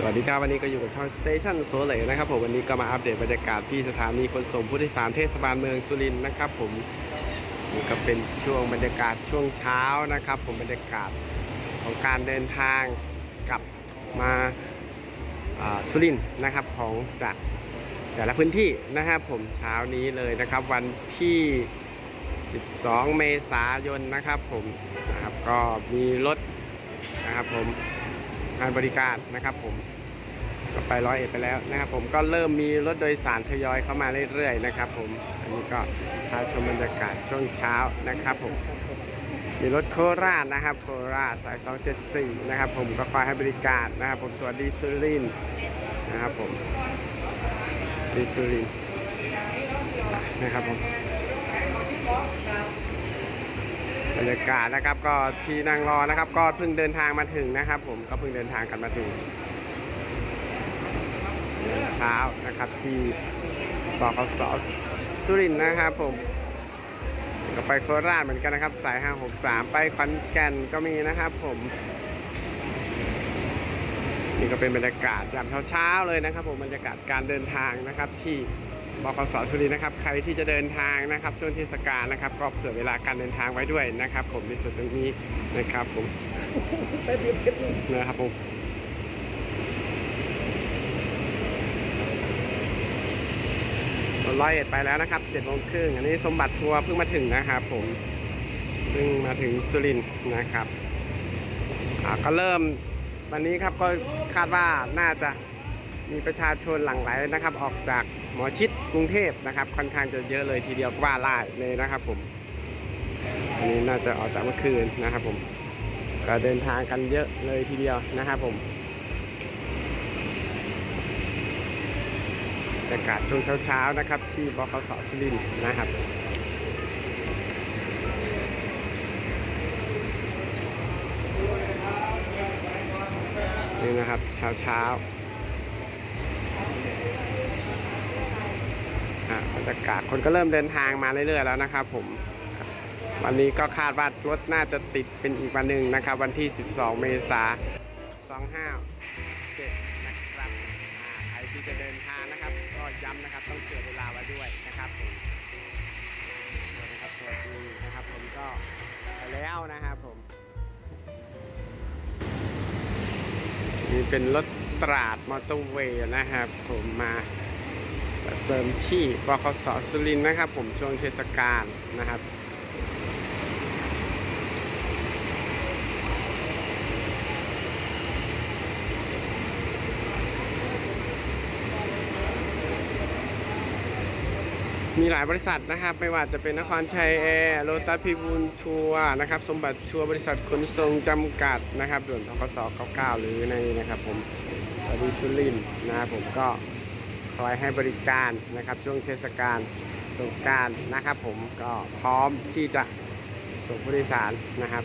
สวัสดีครับวันนี้ก็อยู่กับช่องสเตชันโซเลยนะครับผมวันนี้ก็มาอัปเดตบรรยากาศที่สถานีขนส่งผู้โดยสารเทศบาลเมืองสุรินทร์นะครับผมนี่ก็เป็นช่วงบรรยากาศช่วงเช้านะครับ ผมบรรยากาศของการเดินทางกลับมาสุรินทร์นะครับของจากแต่ละพื้นที่นะครับผมเช้านี้เลยนะครับ วันที่ 12 เมษายนนะครับผมนะครับก็มีรถนะครับผมงานบริการนะครับผม ไปร้อยเอ็ดไปแล้วนะครับผมก็เริ่มมีรถโดยสารทยอยเข้ามาเรื่อยๆนะครับผมอันนี้ก็พาชมบรรยากาศช่วงเช้านะครับผมมีรถโคราชนะครับโคราชสาย 274 นะครับผมก็คอยให้บริการนะครับผมสวัสดีสุรินนะครับผมดีสุรินนะครับผมบรรยากาศนะครับก็ที่นั่งรอนะครับ ก็เพิ่งเดินทางมาถึงนะครับ ผมก็เพิ่งเดินทางกันมาถึง เช้านะครับ ที่บขสสุรินทร์นะครับผมก็ไปโคราชเหมือนกันนะครับ สาย 563 ไปขอนแก่นก็มีนะครับผมนี่ก็เป็นบรรยากาศยามเช้าๆเลยนะครับ ผมบรรยากาศการเดินทางนะครับที่บขสสุรินทร์นะครับ ใครที่จะเดินทางนะครับ ช่วงเทศกาลนะครับ ก็เผื่อเวลาการเดินทางไว้ด้วยนะครับ ผมในส่วนตรงนี้นะครับผมนะครับผม ร้อยเอ็ดไปแล้วนะครับเจ็ดโมงครึ่งอันนี้สมบัติทัวร์เพิ่งมาถึงนะครับผมเพิ่งมาถึงสุรินทร์นะครับก็เริ่มวันนี้ครับก็คาดว่าน่าจะมีประชาชนหลั่งไหลนะครับ ออกจากหมอชิดกรุงเทพนะครับ ค่อนข้างจะเยอะเลยทีเดียวว่าไล่เลยนะครับผมอันนี้น่าจะออกจากเมื่อคืนนะครับผมก็เดินทางกันเยอะเลยทีเดียวนะครับผม รรยากาศช่วงเช้าๆนะครับ ที่บขสสุรินทร์นะครับนี่นะครับเช้าเช้าๆอะบรรยากาศคนก็เริ่มเดินทางมาเรื่อยๆแล้วนะครับผม วันนี้ก็คาดว่ารถน่าจะติดเป็นอีกวันหนึ่งนะครับ วันที่ 12 เมษายน25 7นะครับอ่าใครที่จะเดินทางนะครับ ย้ำนะครับต้องเผื่อเวลาไว้ด้วยนะครับผมนะครับสวัสดีนะครับผมก็ไปแล้วนะครับผมนี่เป็นรถตราดมอเตอร์เวย์นะครับผมมาเสริมที่บขสสุรินทร์นะครับ ผมช่วงเทศกาลนะครับ มีหลายบริษัทนะครับ ไม่ว่าจะเป็นนครชัยแอร์โลตัสพิบูลทัวร์นะครับ สมบัติทัวร์บริษัทขนส่งจำกัดนะครับด่วนทกส99 หรือในนะครับผมบริสุรินนะครับผมก็คอยให้บริการนะครับ ช่วงเทศกาลสงการนะครับ ผมก็พร้อมที่จะส่งผู้โดยสารนะครับ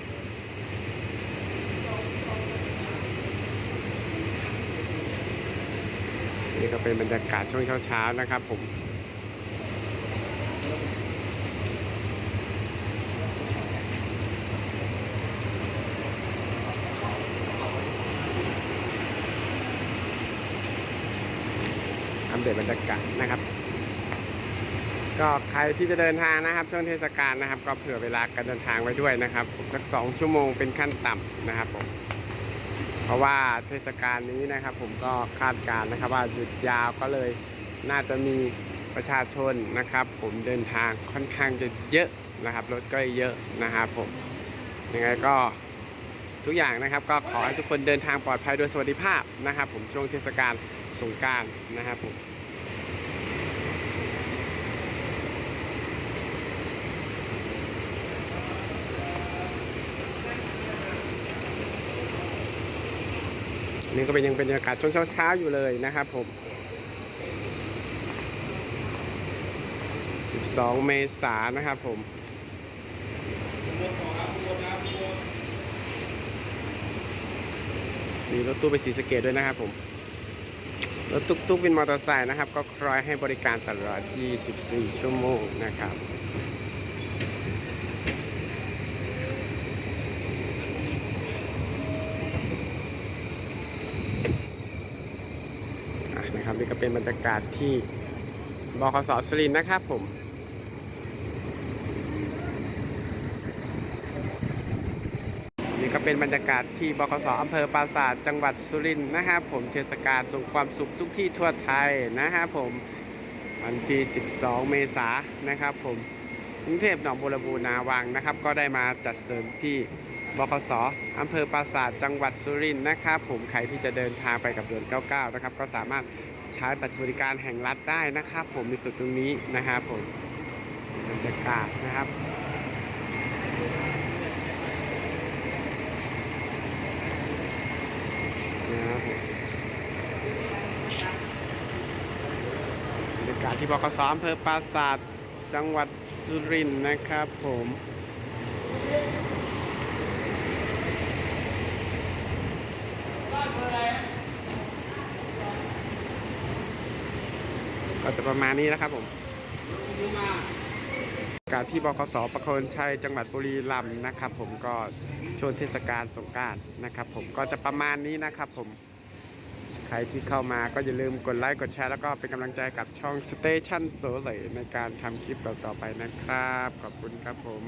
นี่ก็เป็นบรรยากาศช่วงเช้าๆนะครับผม เดตบรรยากาศนะครับ ก็ใครที่จะเดินทางนะครับ ช่วงเทศกาลนะครับ ก็เผื่อเวลาการเดินทางไว้ด้วยนะครับสักสองชั่วโมงเป็นขั้นต่ำนะครับผมเพราะว่าเทศกาลนี้นะครับ ผมก็คาดการณ์นะครับ ว่าหยุดยาวก็เลยน่าจะมีประชาชนนะครับ ผมเดินทางค่อนข้างจะเยอะนะครับรถก็เยอะนะครับผมยังไงก็ทุกอย่างนะครับ ก็ขอให้ทุกคนเดินทางปลอดภัยโดยสวัสดิภาพนะครับ ผมช่วงเทศกาลสงการนะครับผม นี่ก็เป็นยังเป็นบรรยากาศช่วงเช้าๆอยู่เลยนะครับผม 12 เมษายนนะครับผมมีรถตู้ไปสีสเกตด้วยนะครับผม รถตุ๊กๆเป็นมอเตอร์ไซค์นะครับ ก็คอยให้บริการตลอด 24 ชั่วโมงนะครับ นะครับนี่ก็ เป็นบรรยากาศที่บคสสุรินทร์นะครับผม นี่ก็เป็นบรรยากาศที่บคสอำเภอปราสาทจังหวัดสุรินทร์นะครับผมเทศกาลส่งความสุขทุกที่ทั่วไทยนะครับผมวันที่ 12 เมษายนนะครับผมกรุงเทพหนองบัวลำพูนาวังนะครับ ก็ได้มาจัดเสริมที่บคสอำเภอปราสาทจังหวัดสุรินทร์นะครับ ผมใครที่จะเดินทางไปกับเดือน 99 นะครับ ก็สามารถ ใช้บัตรสวัสดิการแห่งรัฐได้นะครับผมในส่วนตรงนี้นะครับผมบรรยากาศนะครับนะครับผมบรรยากาศที่บกสอำเภอปราสาทจังหวัดสุรินทร์นะครับผม ก็จะประมาณนี้นะครับผมการที่บกสประโคนชัยจังหวัดบุรีรัมย์นะครับ ผมก็ช่วงเทศกาลสงการนะครับ ผมก็จะประมาณนี้นะครับ ผมใครที่เข้ามาก็อย่าลืมกดไลค์กดแชร์แล้วก็เป็นกำลังใจกับช่องสเตชันโซเลยในการทำคลิปต่อๆไปนะครับ ขอบคุณครับผม